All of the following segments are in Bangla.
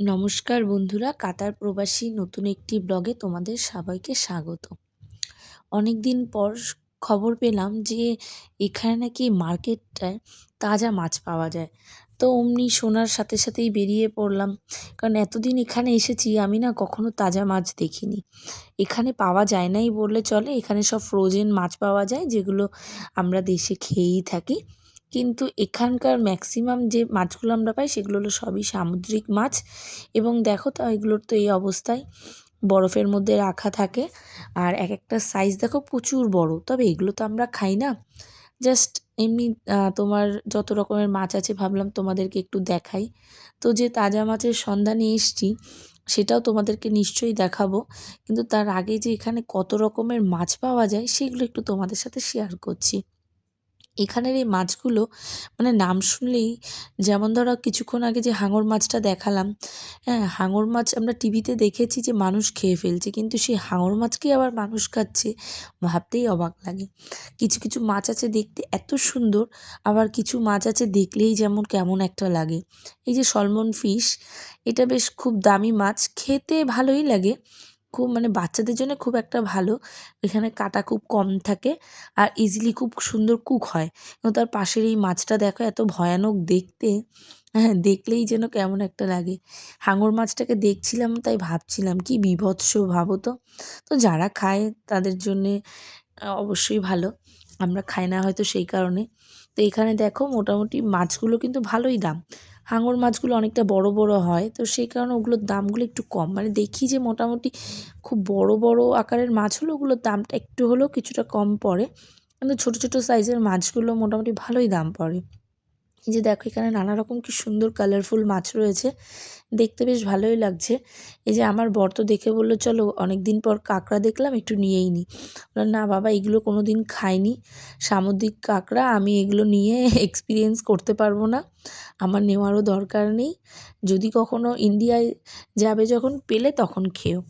নমস্কার বন্ধুরা, কাতার প্রবাসী নতুন একটি ব্লগে তোমাদের সবাইকে স্বাগত। অনেক দিন পর খবর পেলাম যে এখানে নাকি মার্কেটটায় তাজা মাছ পাওয়া যায়। তো অমনি শোনার সাথে সাথেই বেরিয়ে পড়লাম। কারণ এতদিন এখানে এসেছি, আমি না কখনো তাজা মাছ দেখিনি। এখানে পাওয়া যায় নাই বললে চলে, এখানে সব ফ্রোজেন মাছ পাওয়া যায় যেগুলো আমরা দেশে খেয়েই থাকি। কিন্তু এখানকার ম্যাক্সিমাম যে মাছগুলো আমরা পাই সেগুলো হলো সবই সামুদ্রিক মাছ। এবং দেখো তো এগুলোর তো এই অবস্থায় বরফের মধ্যে রাখা থাকে। আর এক একটা সাইজ দেখো প্রচুর বড়। তবে এগুলো তো আমরা খাই না। জাস্ট এমনি তোমার যত রকমের মাছ আছে ভাবলাম তোমাদেরকে একটু দেখাই। তো যে তাজা মাছের সন্ধানে এসছি, সেটাও তোমাদেরকে নিশ্চয়ই দেখাবো। কিন্তু তার আগে যে এখানে কত রকমের মাছ পাওয়া যায়, সেগুলো একটু তোমাদের সাথে শেয়ার করছি। এখানের এই মাছগুলো মানে নাম শুনলেই যেমন ধরো কিছুক্ষণ আগে যে হাঙর মাছটা দেখালাম হ্যাঁ হাঙর মাছ আমরা টিভিতে দেখেছি যে মানুষ খেয়ে ফেলছে, কিন্তু সেই হাঙর মাছকে আবার মানুষ খাচ্ছে, ভাবতেই অবাক লাগে। কিছু কিছু মাছ আছে দেখতে এত সুন্দর, আবার কিছু মাছ আছে দেখলেই যেমন কেমন একটা লাগে। এই যে সলমন ফিশ, এটা বেশ খুব দামি মাছ, খেতে ভালোই লাগে খুব মানে বাচ্চাদের জন্য খুব একটা ভালো। এখানে কাটা খুব কম থাকে আর ইজিলি খুব সুন্দর কুক হয়। এবং তার পাশের এই মাছটা দেখো এত ভয়ানক দেখতে। হ্যাঁ দেখলেই যেন কেমন একটা লাগে। হাঙর মাছটাকে দেখছিলাম, তাই ভাবছিলাম, কি বীভৎস ভাবো তো। তো যারা খায় তাদের জন্যে অবশ্যই ভালো। আমরা খাই না হয়তো সেই কারণে। তো এখানে দেখো মোটামুটি মাছগুলো কিন্তু ভালোই দাম। হাঙর মাছগুলো অনেকটা বড় বড় হয়। তো সেই কারণে ওগুলোর দামগুলো একটু কম। মানে দেখি যে মোটামুটি খুব বড় বড় আকারের মাছ হলো ওগুলোর দামটা একটু হলেও কিছুটা কম পড়ে। কিন্তু ছোটো ছোটো সাইজের মাছগুলো মোটামুটি ভালোই দাম পড়ে। এই যে দেখো, এখানে নানা রকম কি সুন্দর কালারফুল মাছ রয়েছে। দেখতে বেশ ভালোই লাগছে। এই যে আমার বর তো দেখে বলল, চলো অনেক দিন পর কাঁকড়া দেখলাম, একটু নিয়েই নিই না বাবা, এগুলো কোনো দিন খাইনি। সামুদ্রিক কাঁকড়া, আমি এগুলো নিয়ে এক্সপিরিয়েন্স করতে পারব না। আমার নেওয়ারও দরকার নেই। যদি কখনো ইন্ডিয়ায় যাবে যখন, পেলে তখন খেও।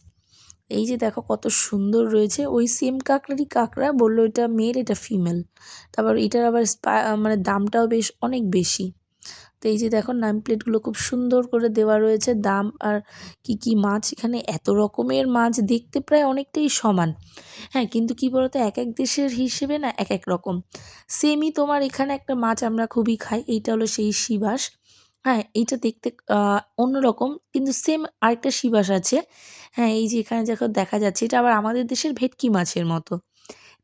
এই যে দেখো কত সুন্দর রয়েছে। ওই সেম কাঁকড়ারই কাঁকড়া, বলল এটা মেল এটা ফিমেল তারপর এটার আবার মানে দামটাও বেশ, অনেক বেশি। তো এই যে দেখো নাম প্লেটগুলো খুব সুন্দর করে দেওয়া রয়েছে। দাম আর কি কি মাছ এখানে, এত রকমের মাছ দেখতে প্রায় অনেকটাই সমান। হ্যাঁ কিন্তু কি বলতো, এক এক দেশের হিসেবে না এক এক রকম। সেমই তোমার এখানে একটা মাছ আমরা খুবই খাই, এইটা হলো সেই শিবাস। হ্যাঁ এইটা দেখতে অন্যরকম। কিন্তু সেম আরেকটা শিবাস আছে। হ্যাঁ এই যে এখানে দেখো দেখা যাচ্ছে, এটা আবার আমাদের দেশের ভেটকি মাছের মতো।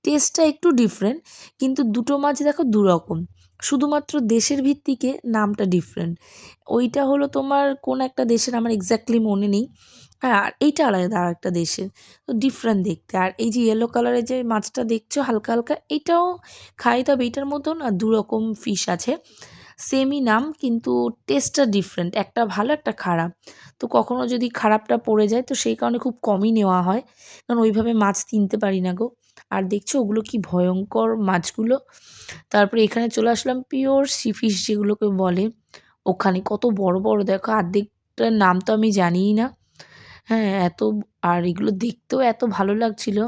টেস্টটা একটু ডিফারেন্ট কিন্তু দুটো মাছ দেখো দুরকম। শুধুমাত্র দেশের ভিত্তিকে নামটা ডিফারেন্ট ওইটা হলো তোমার কোন একটা দেশের, আমার এক্স্যাক্টলি মনে নেই। হ্যাঁ আর এইটা আলাদা আর একটা দেশের। তো ডিফারেন্ট দেখতে। আর এই যে ইয়েলো কালারের যে মাছটা দেখছ হালকা হালকা, এটাও খাই, তবে এটার মতন আর দু রকম ফিশ আছে। সেমই নাম, কিন্তু টেস্টটা ডিফারেন্ট একটা ভালো, একটা খারাপ। তো কখনও যদি খারাপটা পড়ে যায়, তো সেই কারণে খুব কমই নেওয়া হয়, কারণ ওইভাবে মাছ কিনতে পারি না গো। আর দেখছ, ওগুলো কি ভয়ঙ্কর মাছগুলো। তারপরে এখানে চলে আসলাম পিওর সি ফিশ যেগুলোকে বলে। ওখানে কত বড় বড়, দেখো অর্ধেকটার নাম তো আমি জানিই না। হ্যাঁ এত, আর এগুলো দেখতেও এত ভালো লাগছিল।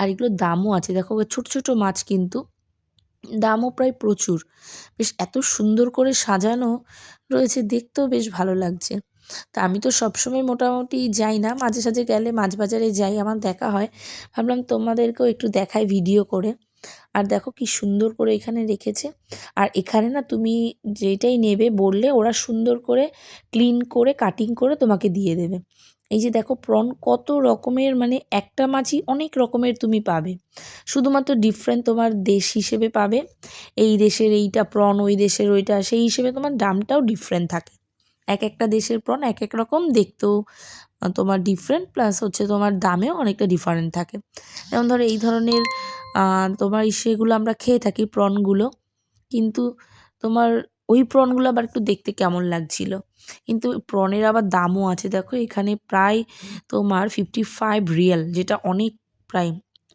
আর এগুলোর দামও আছে, দেখো, ছোট ছোট মাছ কিন্তু। দামও প্রায় প্রচুর। বেশ এত সুন্দর করে সাজানো রয়েছে, দেখতেও বেশ ভালো লাগছে। তা আমি তো সবসময় মোটামুটি যাই না, মাঝে সাঝে গেলে মাছ বাজারে যাই, আমার দেখা হয়। ভাবলাম তোমাদেরকেও একটু দেখাই ভিডিও করে। আর দেখো কি সুন্দর করে এখানে রেখেছে। আর এখানে না তুমি যেটাই নেবে বললে ওরা সুন্দর করে ক্লিন করে কাটিং করে তোমাকে দিয়ে দেবে। এই যে দেখো প্রন কত রকমের মানে একটা মাছই অনেক রকমের তুমি পাবে। শুধুমাত্র ডিফারেন্ট তোমার দেশ হিসেবে পাবে। এই দেশের এইটা প্রন, ওই দেশের ওইটা, সেই হিসেবে তোমার দামটাও ডিফারেন্ট থাকে। এক একটা দেশের প্রন এক এক রকম দেখতেও তোমার ডিফারেন্ট প্লাস হচ্ছে তোমার দামেও অনেকটা ডিফারেন্ট থাকে। যেমন ধরো এই ধরনের তোমার সেগুলো আমরা খেয়ে থাকি প্রনগুলো। কিন্তু তোমার ওই প্রনগুলো আবার একটু দেখতে কেমন লাগছিল। কিন্তু প্রনের আবার দামও আছে, দেখো এখানে প্রায় তোমার ফিফটি ফাইভ রিয়াল যেটা অনেক প্রায়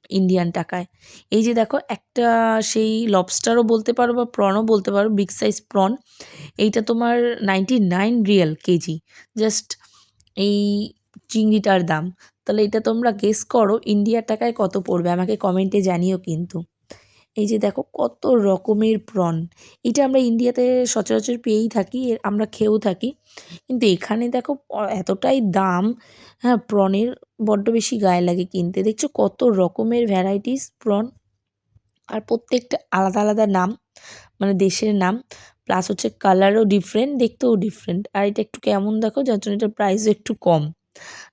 ইন্ডিয়ান টাকায়। এই যে দেখো, একটা সেই লবস্টারও বলতে পারো বা প্রনও বলতে পারো বিগ সাইজ প্রন এইটা তোমার নাইনটি নাইন রিয়াল কেজি। জাস্ট এই চিংড়িটার দাম। তাহলে এটা তোমরা গেস করো ইন্ডিয়ার টাকায় কত পড়বে? আমাকে কমেন্টে জানিও কিন্তু। এই যে দেখো কত রকমের প্রন এটা আমরা ইন্ডিয়াতে সচরাচর পেয়েই থাকি আমরা খেয়েও থাকি। কিন্তু এখানে দেখো এতটাই দাম হ্যাঁ প্রনের বড্ড বেশি গায়ে লাগে কিনতে। দেখছ কত রকমের ভ্যারাইটিস প্রন আর প্রত্যেকটা আলাদা আলাদা নাম মানে দেশের নাম। প্লাস হচ্ছে কালারও ডিফারেন্ট দেখতেও ডিফারেন্ট আর এটা একটু কেমন দেখো? যার জন্য এটার প্রাইসও একটু কম।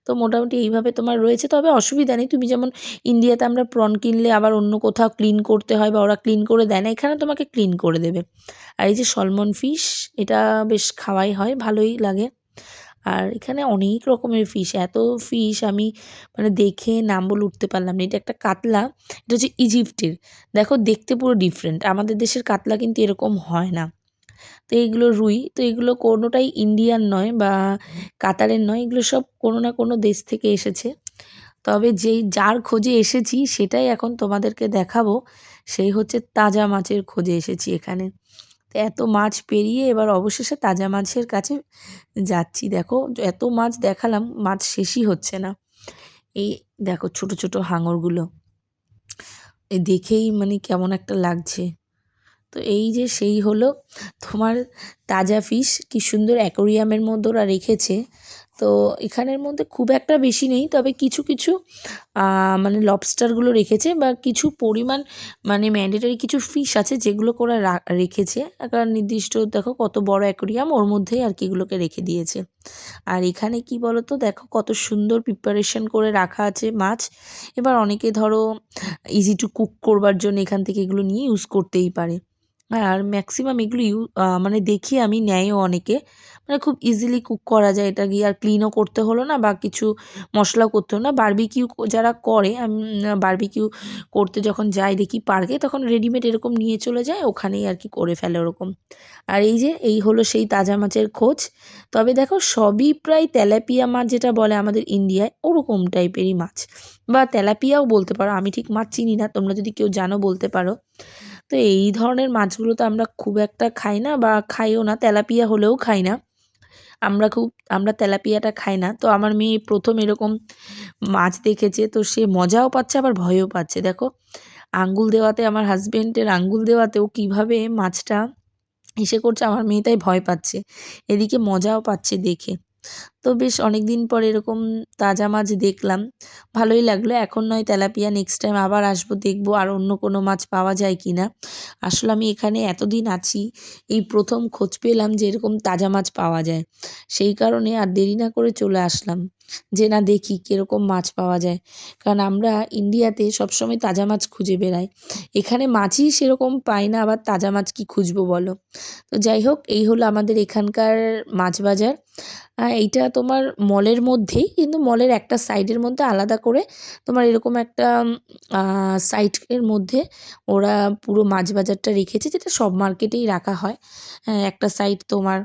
তো মোটামুটি এইভাবে তোমার রয়েছে। তবে অসুবিধা নেই, তুমি যেমন ইন্ডিয়াতে আমরা প্রন কিনলে আবার অন্য কোথাও ক্লিন করতে হয় বা ওরা ক্লিন করে দেয় না, এখানে তোমাকে ক্লিন করে দেবে। আর এই যে সলমন ফিশ, এটা বেশ খাওয়াই হয়, ভালোই লাগে। আর এখানে অনেক রকমের ফিশ, এত ফিশ আমি মানে দেখে নাম বলে উঠতে পারলাম না। এটা একটা কাতলা, এটা হচ্ছে ইজিপ্টের। দেখো দেখতে পুরো ডিফারেন্ট আমাদের দেশের কাতলা কিন্তু এরকম হয় না। তো এইগুলো রুই, তো এগুলো কোনোটাই ইন্ডিয়ান নয় বা কাতারের নয়, এগুলো সব কোনো না কোনো দেশ থেকে এসেছে। তবে যেই, যার খোঁজে এসেছি সেটাই এখন তোমাদেরকে দেখাবো। সেই হচ্ছে তাজা মাছের খোঁজে এসেছি এখানে। তো এত মাছ পেরিয়ে এবার অবশেষে তাজা মাছের কাছে যাচ্ছি। দেখো, এত মাছ দেখালাম, মাছ শেষই হচ্ছে না। এই দেখো ছোট ছোট হাঙরগুলো। দেখেই মানে কেমন একটা লাগছে। তো এই যে সেই হলো তোমার তাজা ফিশ কি সুন্দর অ্যাকোরিয়ামের মধ্যে ওরা রেখেছে। তো এখানের মধ্যে খুব একটা বেশি নেই, তবে কিছু কিছু মানে লবস্টারগুলো রেখেছে বা কিছু পরিমাণ মানে ম্যান্ডেটারি কিছু ফিশ আছে যেগুলো ওরা রেখেছে। একটা নির্দিষ্ট, দেখো কত বড় অ্যাকোরিয়াম ওর মধ্যেই আর কি এগুলোকে রেখে দিয়েছে। আর এখানে কি বলো তো দেখো কত সুন্দর প্রিপারেশন করে রাখা আছে মাছ। এবার অনেকে ধরো ইজি টু কুক করবার জন্য এখান থেকে এগুলো নিয়ে ইউজ করতেই পারে। আর ম্যাক্সিমাম এগুলো ইউ মানে দেখি আমি নেয়ও অনেকে। মানে খুব ইজিলি কুক করা যায় এটা গিয়ে। আর ক্লিনও করতে হলো না বা কিছু মশলা করতে হলো না। বারবিকিউ যারা করে, আমি বারবিকিউ করতে যখন যাই দেখি পার্কে, তখন রেডিমেড এরকম নিয়ে চলে যায়, ওখানেই আর কি করে ফেলে ওরকম। আর এই যে, এই হলো সেই তাজা মাছের খোঁজ। তবে দেখো, সবই প্রায় তেলাপিয়া মাছ যেটা বলে আমাদের ইন্ডিয়ায়, ওরকম টাইপেরই মাছ। বা তেলাপিয়াও বলতে পারো, আমি ঠিক মাছ চিনি না, তোমরা যদি কেউ জানো বলতে পারো। তো এই ধরনের মাছগুলো তো আমরা খুব একটা খাই না বা খাইও না, তেলাপিয়া হলেও খাই না। আমরা খুব, আমরা তেলাপিয়াটা খাই না। তো আমার মেয়ে প্রথম এরকম মাছ দেখেছে তো সে মজাও পাচ্ছে আবার ভয়ও পাচ্ছে। দেখো, আঙ্গুল দেওয়াতে, আমার হাজবেন্ডের আঙ্গুল দেওয়াতেও কীভাবে মাছটা এসে করছে আমার মেয়ে তাই ভয় পাচ্ছে। এদিকে মজাও পাচ্ছে দেখে। তো বেশ অনেক দিন পর এরকম তাজা মাছ দেখলাম। ভালোই লাগল। এখন নয় তেলাপিয়া নেক্সট টাইম আবার আসব, দেখব আর অন্য কোনো মাছ পাওয়া যায় কি না আসলে আমি এখানে এতদিন আছি, এই প্রথম খোঁজ পেলাম যে এরকম তাজা মাছ পাওয়া যায়। সেই কারণে আর দেরি না করে চলে আসলাম যে না দেখি কীরকম মাছ পাওয়া যায়। কারণ আমরা ইন্ডিয়াতে সবসময় তাজা মাছ খুঁজে বেড়াই। এখানে মাছই সেরকম পাই না, আবার তাজা মাছ কি খুঁজবো বলো? তো যাই হোক, এই হলো আমাদের এখানকার মাছ বাজার। এইটা তোমার মলের মধ্যেই কিন্তু মলের একটা সাইডের মধ্যে আলাদা করে তোমার এরকম একটা সাইটের মধ্যে ওরা পুরো মাছ বাজারটা রেখেছে যেটা সব মার্কেটেই রাখা হয়। হ্যাঁ, একটা সাইড তোমার